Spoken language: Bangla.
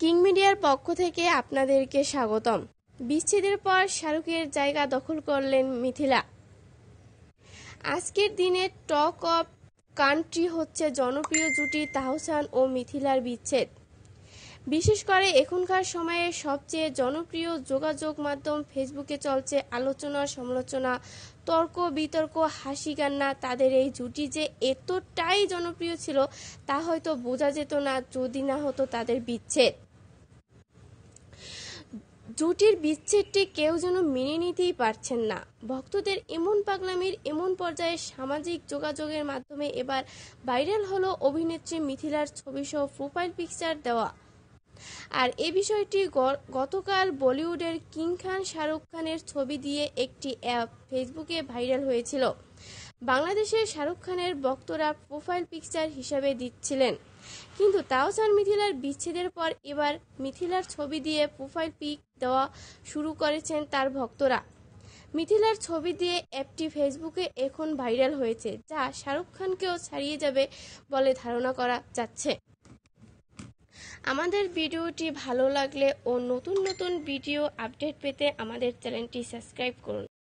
কিং মিডিয়ার পক্ষ থেকে আপনাদেরকে স্বাগতম। বিচ্ছেদের পর শাহরুখের জায়গা দখল করলেন মিথিলা। আজকের দিনে টক অফ কান্ট্রি হচ্ছে জনপ্রিয় জুটি তাহসান ও মিথিলার বিচ্ছেদ। বিশেষ করে এখনকার সময়ে সবচেয়ে জনপ্রিয় যোগাযোগ মাধ্যম ফেসবুকে চলছে আলোচনা সমালোচনা, তর্ক বিতর্ক, হাসি কান্না। তাদের এই জুটি যে এতটাই জনপ্রিয় ছিল, তা হয়তো বোঝা যেত না যদি না হতো তাদের বিচ্ছেদ। জুটির বিচ্ছেদটি কেউ যেন মেনে নিতেই পারছেন না। ভক্তদের এমন পাগলামির এমন পর্যায়ে সামাজিক যোগাযোগের মাধ্যমে এবার ভাইরাল হলো অভিনেত্রী মিথিলার ছবিসহ প্রোফাইল পিকচার দেওয়া। আর এ বিষয়টি গতকাল বলিউডের কিং খান শাহরুখ খানের ছবি দিয়ে একটি অ্যাপ ফেসবুকে ভাইরাল হয়েছিল। বাংলাদেশের শাহরুখ খানের ভক্তরা প্রোফাইল পিকচার হিসাবে দিচ্ছিলেন। কিন্তু তাওসান মিথিলার বিচ্ছেদের পর এবার মিথিলার ছবি দিয়ে প্রোফাইল পিক দেওয়া শুরু করেছেন তার ভক্তরা। মিথিলার ছবি দিয়ে অ্যাপটি ফেসবুকে এখন ভাইরাল হয়েছে, যা শাহরুখ খানকেও ছাড়িয়ে যাবে বলে ধারণা করা যাচ্ছে। আমাদের ভিডিওটি ভালো লাগলে ও নতুন নতুন ভিডিও আপডেট পেতে আমাদের চ্যানেলটি সাবস্ক্রাইব করুন।